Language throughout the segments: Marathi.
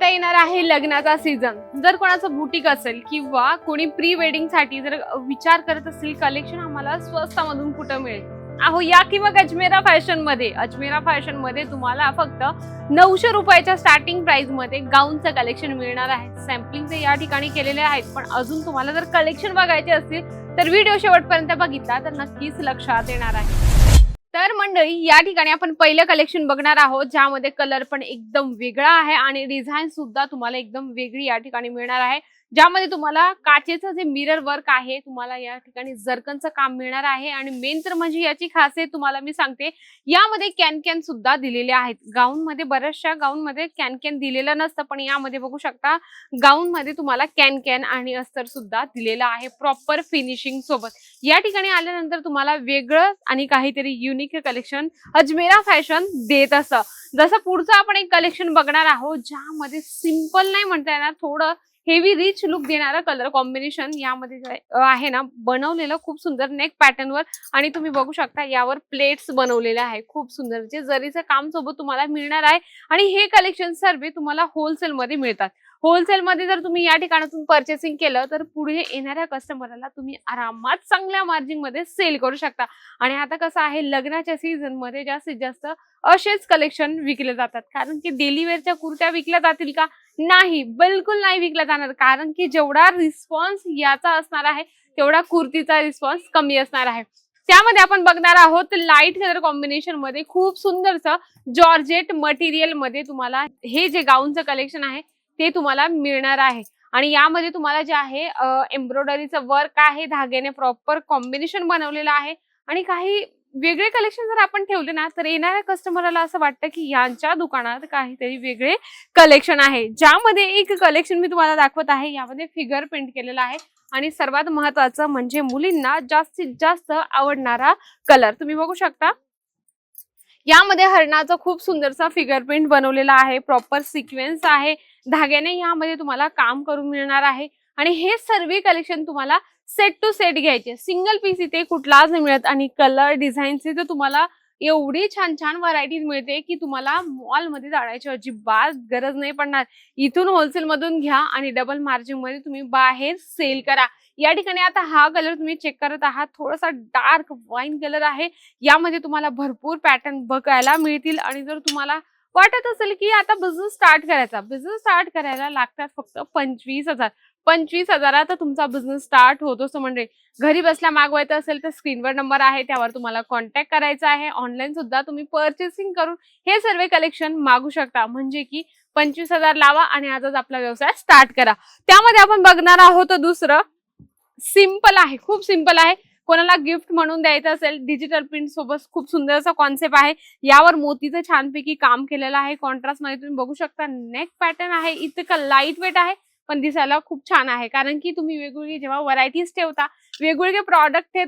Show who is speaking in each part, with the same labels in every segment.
Speaker 1: आता येणार आहे लग्नाचा सीझन जर कोणाचं बुटीक असेल किंवा कोणी प्री वेडिंगसाठी जर विचार करत असेल कलेक्शन आम्हाला स्वस्तामधून कुठं मिळेल? अहो या किंवा अजमेरा फॅशनमध्ये अजमेरा फॅशनमध्ये तुम्हाला फक्त नऊशे रुपयाच्या स्टार्टिंग प्राइसमध्ये गाऊनचं कलेक्शन मिळणार आहे. सॅम्पलिंग ते या ठिकाणी केलेले आहेत पण अजून तुम्हाला जर कलेक्शन बघायचे असतील तर व्हिडिओ शेवटपर्यंत बघितला तर नक्कीच लक्षात येणार आहे. तर मंडळी या ठिकाणी आपण पहिलं कलेक्शन बघणार आहोत ज्यामध्ये कलर पण एकदम वेगळा आहे आणि डिझाईन सुद्धा तुम्हाला एकदम वेगळी या ठिकाणी मिळणार आहे. ज्यामध्ये तुम्हाला काचेचं जे मिरर वर्क आहे तुम्हाला या ठिकाणी जरकनचं काम मिळणार आहे. आणि मेन तर म्हणजे याची खासियत तुम्हाला मी सांगते यामध्ये कॅन कॅन सुद्धा दिलेले आहेत. गाऊन मध्ये बऱ्याचशा गाऊन मध्ये कॅन कॅन दिलेलं नसतं पण यामध्ये बघू शकता गाऊन मध्ये तुम्हाला कॅन कॅन आणि अस्तर सुद्धा दिलेलं आहे प्रॉपर फिनिशिंग सोबत. या ठिकाणी आल्यानंतर तुम्हाला वेगळं आणि काहीतरी युनिक कलेक्शन अजमेरा फॅशन देत असं. जसं पुढचं आपण एक कलेक्शन बघणार आहोत ज्यामध्ये सिंपल नाही म्हणता येणार थोडं हेवी रिच लुक देणारा कलर कॉम्बिनेशन यामध्ये जे आहे ना बनवलेलं खूप सुंदर नेक पॅटर्न वर आणि तुम्ही बघू शकता यावर प्लेट्स बनवलेले आहे. खूप सुंदर. जे जरीचं काम सोबत तुम्हाला मिळणार आहे आणि हे कलेक्शन सर्व तुम्हाला होलसेल मध्ये मिळतात. होलसेलमध्ये जर तुम्ही या ठिकाणातून परचेसिंग केलं तर पुढे येणाऱ्या कस्टमरला तुम्ही आरामात चांगल्या मार्जिनमध्ये सेल करू शकता. आणि आता कसं आहे लग्नाच्या सीझनमध्ये जास्तीत जास्त असेच कलेक्शन विकले जातात. कारण की डेली वेअरच्या कुर्त्या विकल्या जातील का? नाही बिलकुल नाही विकल्या जाणार. कारण की जेवढा रिस्पॉन्स याचा असणार आहे तेवढा कुर्तीचा रिस्पॉन्स कमी असणार आहे. त्यामध्ये आपण बघणार आहोत लाइट कलर कॉम्बिनेशनमध्ये खूप सुंदरचं जॉर्जेट मटेरियलमध्ये तुम्हाला हे जे गाऊनचं कलेक्शन आहे ते तुम्हाला मिळणार आहे. आणि यामध्ये तुम्हाला जे आहे एम्ब्रॉयडरीचं वर्क आहे धाग्याने प्रॉपर कॉम्बिनेशन बनवलेलं आहे. आणि काही वेगळे कलेक्शन जर आपण ठेवले ना तर येणाऱ्या कस्टमरला असं वाटतं की यांच्या दुकानात काहीतरी वेगळे कलेक्शन आहे. ज्यामध्ये एक कलेक्शन मी तुम्हाला दाखवत आहे यामध्ये फिगर प्रिंट केलेला आहे. आणि सर्वात महत्वाचं म्हणजे मुलींना जास्तीत जास्त आवडणारा कलर तुम्ही बघू शकता. यामध्ये हरणाचा खूप सुंदरसा फिगर प्रिंट बनवलेला आहे प्रॉपर सिक्वेन्स आहे. धाग्याने यामध्ये तुम्हाला काम करून मिळणार आहे. आणि हे सर्व कलेक्शन तुम्हाला सेट टू सेट घ्यायचे. सिंगल पीस इथे कुठलाच नाही मिळत आणि कलर डिझाईनचे तर तुम्हाला एवढी छान छान व्हरायटीज मिळते की तुम्हाला मॉलमध्ये जाण्याची अजिबात गरज नाही पडणार. इथून होलसेल मधून घ्या आणि डबल मार्जिंगमध्ये तुम्ही बाहेर सेल करा. या ठिकाणी आता हा कलर तुम्ही चेक करत आहात. थोडासा डार्क वाईन कलर आहे. यामध्ये तुम्हाला भरपूर पॅटर्न बघायला मिळतील आणि जर तुम्हाला वाटत असेल की आता बिझनेस स्टार्ट करायचा. बिझनेस स्टार्ट करायला लागतात फक्त पंचवीस हजार. पंचवीस हजारात तुमचा बिझनेस स्टार्ट होतो असं म्हणजे घरी बसल्या मागवायचं असेल तर स्क्रीनवर नंबर आहे त्यावर तुम्हाला कॉन्टॅक्ट करायचा आहे. ऑनलाईन सुद्धा तुम्ही पर्चेसिंग करून हे सर्व कलेक्शन मागू शकता. म्हणजे की पंचवीस हजार लावा आणि आजच आपला व्यवसाय स्टार्ट करा. त्यामध्ये आपण बघणार आहोत दुसरं. सिंपल आहे. खूप सिंपल आहे. कोणाला गिफ्ट म्हणून द्यायचं असेल डिजिटल प्रिंट सोबत खूप सुंदर असा कॉन्सेप्ट आहे. यावर मोतीचं छानपैकी काम केलेलं आहे. कॉन्ट्रास्टमध्ये तुम्ही बघू शकता नेक पॅटर्न आहे. इतकं लाइट वेट आहे पण दिसायला खूप छान आहे. कारण की तुम्ही वेगवेगळी जेव्हा व्हरायटीज ठेवता वेगवेगळे प्रॉडक्ट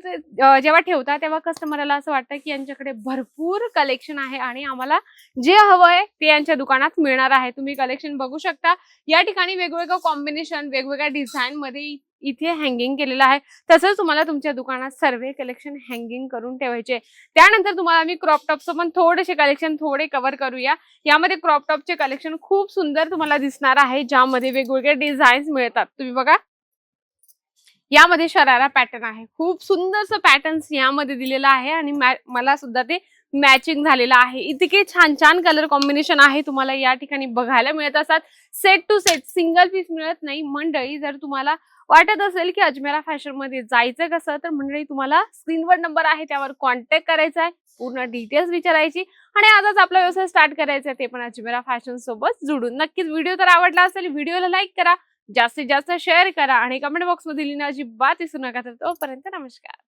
Speaker 1: जेव्हा ठेवता तेव्हा कस्टमरला असं वाटतं की यांच्याकडे भरपूर कलेक्शन आहे आणि आम्हाला जे हवं आहे ते यांच्या दुकानात मिळणार आहे. तुम्ही कलेक्शन बघू शकता. या ठिकाणी वेगवेगळं कॉम्बिनेशन वेगवेगळ्या डिझाईन मध्ये इथे हँगिंग केलेलं आहे. तसंच तुम्हाला तुमच्या दुकानात सर्व कलेक्शन हँगिंग करून ठेवायचे. त्यानंतर तुम्हाला आम्ही क्रॉप टॉपचं पण थोडेसे कलेक्शन थोडे कव्हर करूया. यामध्ये क्रॉप टॉपचे कलेक्शन खूप सुंदर तुम्हाला दिसणार आहे ज्यामध्ये वेगवेगळे डिझाईन्स मिळतात. तुम्ही बघा. यामध्ये शरारा पॅटर्न आहे. खूप सुंदरसं पॅटर्न्स यामध्ये दिलेलं आहे आणि मला सुद्धा ते मॅचिंग झालेलं आहे. इतके छान छान कलर कॉम्बिनेशन आहे. तुम्हाला या ठिकाणी बघायला मिळत असतात. Set to set single piece मिळत नाही. मंडळी जर तुम्हाला वाटत असेल की अजमेरा फॅशनमध्ये जायचं कसं तर मंडळी तुम्हाला स्क्रीनवर नंबर आहे त्यावर कॉन्टॅक्ट करायचा आहे पूर्ण डिटेल्स विचारायची. आणि आजच आपला व्यवसाय स्टार्ट करायचा आहे ते पण अजमेरा फॅशन सोबत जुडून. नक्कीच व्हिडिओ तर आवडला असेल व्हिडिओला लाईक करा जास्तीत जास्त शेअर करा आणि कमेंट बॉक्समध्ये लिहिणं अजिबात विसरू नका तर तोपर्यंत नमस्कार.